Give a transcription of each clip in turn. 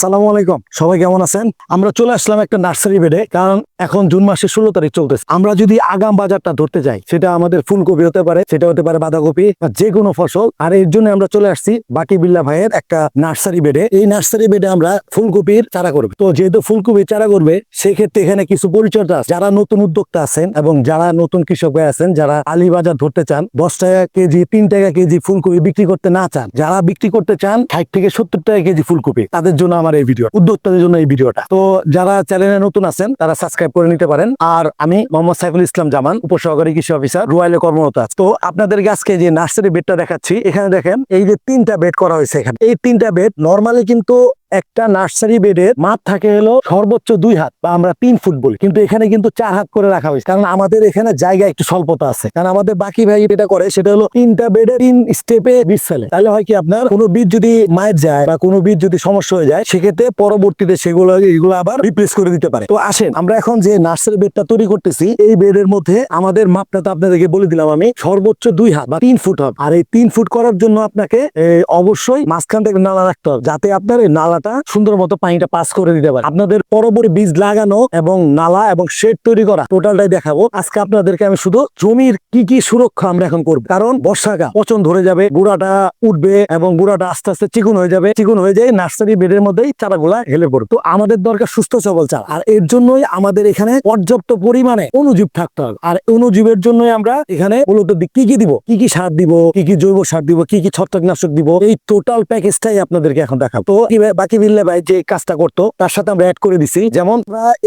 আসসালামু আলাইকুম। সবাই কেমন আছেন? আমরা চলে আসলাম একটা নার্সারি বেডে, কারণ এখন জুন মাসের ষোলো তারিখ চলতেছে। আমরা যদি আগাম বাজারটা ধরতে যাই, সেটা আমাদের ফুলকপি হতে পারে, সেটা হতে পারে বাঁধাকপি বা যে কোনো ফসল। আর এর জন্য আমরা চলে আসছি বাকি বিল্লা ভাইয়ের একটা নার্সারি বেডে। এই নার্সারি বেডে আমরা ফুলকপির চারা করবে। তো যেহেতু ফুলকপির চারা করবে, সেক্ষেত্রে এখানে কিছু পরিচর্যা আছে। যারা নতুন উদ্যোক্তা আছেন এবং যারা নতুন কৃষক ভাই আছেন, যারা আলি বাজার ধরতে চান, দশ টাকা কেজি, তিন টাকা কেজি ফুলকপি বিক্রি করতে না চান, যারা বিক্রি করতে চান, ষাট থেকে সত্তর টাকা কেজি ফুলকপি, তাদের জন্য আমার এই ভিডিও, উদ্যোক্তাদের জন্য এই ভিডিওটা। তো যারা চ্যানেলে নতুন আছেন, তারা সাবস্ক্রাইব করে নিতে পারেন। আর আমি মোহাম্মদ সাইফুল ইসলাম জামান, উপসহকারী কৃষি অফিসার রুয়াইলে কর্মরত আছে। তো আপনাদের গাছকে যে নার্সারি বেডটা দেখাচ্ছি, এখানে দেখেন, এই যে তিনটা বেড করা হয়েছে এখানে। এই তিনটা বেড নর্মালি কিন্তু একটা নার্সারি বেডের মাপ থাকে হলো সর্বোচ্চ দুই হাত, বা আমরা তিন ফুট বলি। কিন্তু এখানে কিন্তু চার হাত করে রাখা হয়েছে। কারণ আমাদের এখানে জায়গা একটু স্বল্পতা আছে। কারণ আমাদের বাকি ভাই যেটা করে, সেটা হলো তিনটা বেডে তিন স্টেপে বীজ ফেলে। তাহলে হয় কি আপনার, কোনো বীজ যদি মায়ের যায় বা কোনো বীজ যদি সমস্যা হয়ে যায়, সেক্ষেত্রে পরবর্তীতে সেগুলো, এগুলো আবার রিপ্লেস করে দিতে পারে। তো আসেন, আমরা এখন যে নার্সারি বেডটা তৈরি করতেছি, এই বেডের মধ্যে আমাদের মাপটা তো আপনাদেরকে বলে দিলাম আমি, সর্বোচ্চ দুই হাত বা তিন ফুট হবে। আর এই তিন ফুট করার জন্য আপনাকে অবশ্যই মাঝখান থেকে নালা রাখতে হবে, যাতে আপনার এই নালাটা সুন্দর মতো পানিটা পাস করে দিতে পারে। আপনাদের পরবর্তী বীজ লাগানো এবং নালা এবং শেড তৈরি করা টোটালটাই দেখাবো। আজকে আপনাদেরকে আমি শুধু জমির কি কি সুরক্ষা আমরা এখন করব। কারণ বর্ষাকাল, পচন ধরে যাবে, বুড়াটা উঠবে এবং বুড়াটা আস্তে আস্তে চিকুন হয়ে যাবে। চিকুন হয়ে যায় নার্সারি বেডের মধ্যেই চারাগুলা হেলে পড়বে। তো আমাদের দরকার সুস্থ সবল চারা। আর এর জন্যই আমাদের এখানে পর্যাপ্ত পরিমাণে অনুজীব থাকতে হবে। আর অনুজীবের জন্যই আমরা এখানে মূলত কি কি দিব? কি কি সার দিব? কি কি জৈব সার দিব? কি কি ছত্রাকনাশক দিব? এই টোটাল প্যাকেজটাই আপনাদেরকে এখন দেখাবো। তো বাকি বিল্লে ভাই যে কাজটা করতো, তার সাথে আমরা অ্যাড করে দিছি। যেমন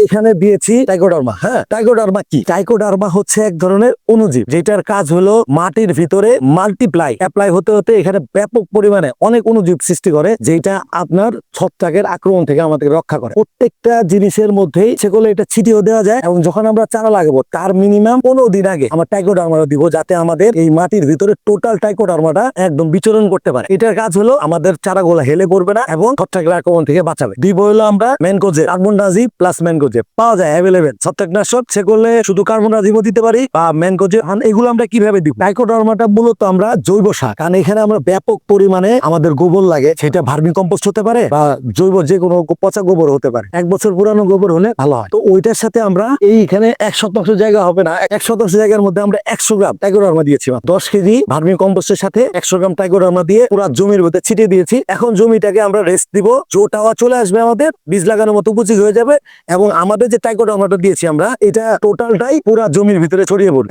এখানে দিয়েছি টাইকোডার্মা হ্যাঁ? টাইকোডার্মা কি? টাইকোডার্মা হচ্ছে এক ধরনের অনুজীব যেটার কাজ হলো মাটির ভিতরে মাল্টিপ্লাই অ্যাপ্লাই হতে হতে এখানে ব্যাপক পরিমাণে অনেক অনুজীব সৃষ্টি করে, যেটা আপনার ছত্রাকের আক্রমণ থেকে আমাদের রক্ষা করে। প্রত্যেকটা জিনিসের মধ্যেই সেগুলো এটা ছিটিয়েও দেওয়া যায় এবং যখন আমরা চারা লাগাবো, তার মিনিমাম পনেরো দিন আগে আমরা টাইকোডার্মাটা দিব, যাতে আমাদের এই মাটির ভিতরে টোটাল টাইকোডার্মাটা একদম বিচরণ করতে পারে। এটার কাজ হলো আমাদের চারাগুলো হেলে পড়বে না এবং আক্রমণ থেকে বাঁচাবে। দিব হলো আমরা ম্যানকোজে কার্বন ডাজি প্লাস ম্যানকোজে পাওয়া যায় অ্যাভেলেবেল ছত্রাকনাশক সেগুলো শুধু কার্বন ডাজিও দিতে পারি বা ম্যানকোজে এগুলো আমরা কীভাবে দিব? টাইকোডার্মাটা মূলত আমরা জৈব সার, কারণ এখানে আমরা ব্যাপক পরিমাণে আমাদের গোবর লাগে, সেটা ভার্মি কম্পোস্ট হতে পারে বা জৈব যে কোনো পচা গোবর হতে পারে। এক বছর পুরানো গোবর হলে ভালো হয়। তো ওইটার সাথে আমরা এইখানে এক শতাংশ জায়গা হবে না, এক শতাংশ জায়গার মধ্যে আমরা একশো গ্রাম টাইকোডার্মা দিয়েছি। দশ কেজি ভার্মি কম্পোস্টের সাথে একশো গ্রাম টাইকোডার্মা দিয়ে পুরো জমির মধ্যে ছিটিয়ে দিয়েছি। এখন জমিটাকে আমরা রেস্ট দিব জোটাওয়া চলে আসবে আমাদের, বীজ লাগানোর মতো উপযোগী হয়ে যাবে এবং আমাদের যে টাইকোডার্মাটা দিয়েছি আমরা, এটা টোটালটাই পুরা জমির ভিতরে ছড়িয়ে পড়বে।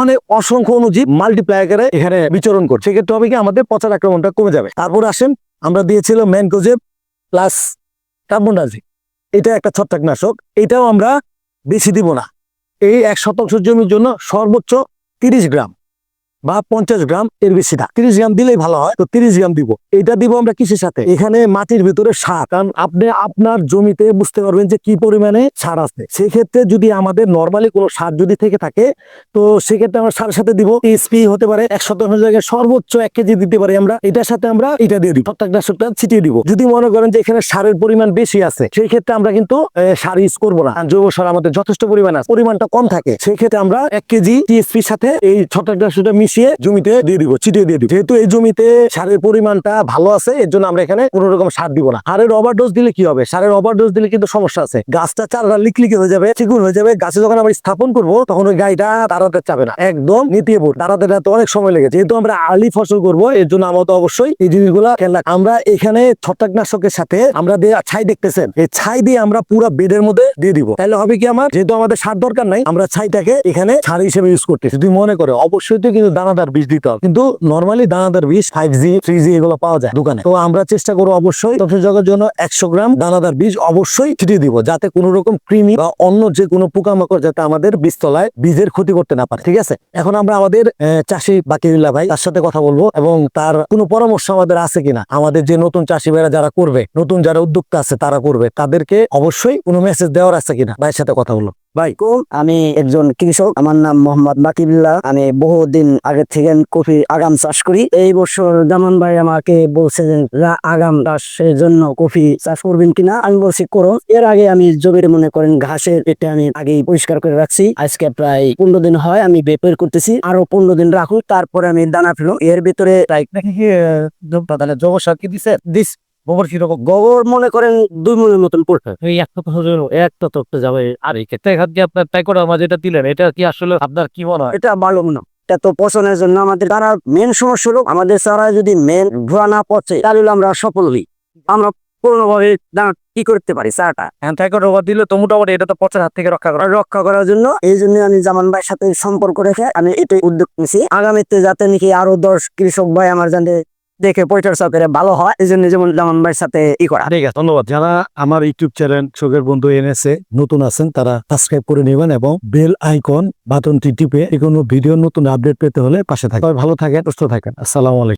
অনেক অসংখ্য অনুজীব মাল্টিপ্লাই করে এখানে বিচরণ করছে। সেক্ষেত্রে হবে কি আমাদের পচার আক্রমণটা কমে যাবে। তারপর আসেন, আমরা দিয়েছিল ম্যানকোজেব প্লাস কার্বনডাজি এটা একটা ছত্রাকনাশক, এটাও আমরা বেশি দিব না। এই এক শতাংশ জমির জন্য সর্বোচ্চ তিরিশ গ্রাম। বা পঞ্চাশ গ্রাম এর বেশি না। তিরিশ গ্রাম দিলেই ভালো হয়, তো তিরিশ গ্রাম দিব। এটা দিব আমরা কিসের সাথে? এখানে মাটির ভিতরে সার। কারণ আপনি আপনার জমিতে বুঝতে পারবেন যে কি পরিমাণে সার আছে। সেক্ষেত্রে যদি আমাদের নর্মালি কোনো সার যদি থেকে থাকে, তো সেক্ষেত্রে আমরা সারের সাথে দিব। এসপি হতে পারে এক শতাংশ জায়গায় সর্বোচ্চ এক কেজি দিতে পারি আমরা। এটার সাথে আমরা এটা দিয়ে দিব। ছত্রাকনাশকটা ছিটিয়ে দিব। যদি মনে করেন যে এখানে সারের পরিমাণ বেশি আছে সেই ক্ষেত্রে আমরা কিন্তু সার ইউজ করব না। জৈব সার আমাদের যথেষ্ট পরিমাণ আছে। পরিমাণটা কম থাকে। সেই ক্ষেত্রে আমরা এক কেজি টিএসপির সাথে এই ছত্রাকনাশকটা মিশিয়ে জমিতে দিয়ে দিব, ছিটিয়ে দিয়ে দিব। যেহেতু এই জমিতে সারের পরিমাণটা ভালো আছে, এর জন্য আমরা এখানে কোনো রকম সার দিব না। সারের ওভারডোজ দিলে কি হবে? সারের ওভারডোজ দিলে কিন্তু সমস্যা আছে। গাছটা চারা লিকলিকে হয়ে যাবে, চিকুন হয়ে যাবে। গাছে যখন আমরা স্থাপন করব, তখন ওই গাড়িটা দাঁড়াতে চাবে না। একদম নিতিয়ে পড়বে। দাঁড়াতে দাঁড়াতে অনেক সময় লেগে যেহেতু আমরা আলি ফসল করব, এর জন্য আমাদের অবশ্যই এই জিনিসগুলো খেয়াল আমরা এখানে ছত্রাকনাশকের সাথে আমরা দিয়ে ছাই দেখতেছেন, এই ছাই দিয়ে আমরা পুরো বেডের মধ্যে দিয়ে দিব। তাহলে হবে কি আমার? যেহেতু আমাদের সার দরকার নাই, আমরা ছাইটাকে এখানে সার হিসেবে ইউজ করতেছি। যদি মনে করে, অবশ্যই তো কিন্তু দানাদার বীজ দিতে হবে। কিন্তু নর্মালি দানাদার বীজ ফাইভ জি থ্রি জি এগুলো পাওয়া যায় দোকানে। তো আমরা চেষ্টা করব অবশ্যই জগের জন্য একশো গ্রাম দানাদার বীজ অবশ্যই ছিটিয়ে দিব, যাতে কোনো রকম কৃমি বা অন্য যে কোনো পোকামাকড় যাতে আমাদের বীজতলায় বীজের ক্ষতি করতে না পারে, ঠিক আছে? এখন আমরা আমাদের চাষি বাকিউল্লাহ ভাই তার সাথে কথা বলব এবং তার কোনো পরামর্শ আমাদের আছে কিনা? আমাদের যে নতুন চাষি ভাইরা যারা করবে, নতুন যারা উদ্যোক্তা আছে তারা করবে, তাদেরকে অবশ্যই কোনো মেসেজ দেওয়ার আছে কিনা? ভাইয়ের সাথে কথা বলব ভাই আমি একজন কৃষক। আমার নাম মোহাম্মদ বাকিবুল্লাহ। আমি বহুদিন আগে থেকে কফি আগাম চাষ করি। এই বছর জামান ভাই আমাকে বলছে যে আগাম চাষের জন্য কফি চাষ করবেন কিনা? আমি বলছি করো। এর আগে আমি জমির মনে করেন ঘাসের এটা আমি আগে পরিষ্কার করে রাখছি। আজকে প্রায় পনেরো দিন হয় আমি বেপের করতেছি। আরও পনেরো দিন রাখুন তারপরে আমি দানা ফেলো এর ভিতরে জৈব সার কি দিছে? দিস। গোবর কীরকম গোবর মনে করেন দুই মনের মতন এই একটা তো একটা তো যাবে। আর এই ক্ষেত্রে এখান দিয়ে আপনার তাই করে আমার যেটা দিলেন এটা কি আসলে আপনার কি মনে হয়? এটা ভালো মনে এটা তো পচনের জন্য আমাদের তারা মেন সমস্যা হলো আমাদের চারা যদি মেন ধোয়া না পচে তাহলে আমরা সফল হই। আমরা কি করতে পারি করে দিলে তো মোটামুটি এটা তো পচার হাত থেকে রক্ষা করা। রক্ষা করার জন্য এই জন্য আমি জামান ভাইয়ের সাথে সম্পর্ক রেখে আমি এটাই উদ্যোগ নিয়েছি আগামীতে যাতে নাকি আরও দশ কৃষক ভাই আমার জানতে দেখে পরিচর্যা করে ভালো হয় এই জন্য যেমন জামান ভাইয়ের সাথে ই করা। ঠিক আছে, ধন্যবাদ। যারা আমার ইউটিউব চ্যানেল চোখের বন্ধু এনেছে, নতুন আছেন, তারা সাবস্ক্রাইব করে নেবেন এবং বেল আইকন বাটনটি টিপে কোনো ভিডিও নতুন আপডেট পেতে হলে পাশে থাকবেন। ভালো থাকেন, সুস্থ থাকেন। আসসালামু আলাইকুম।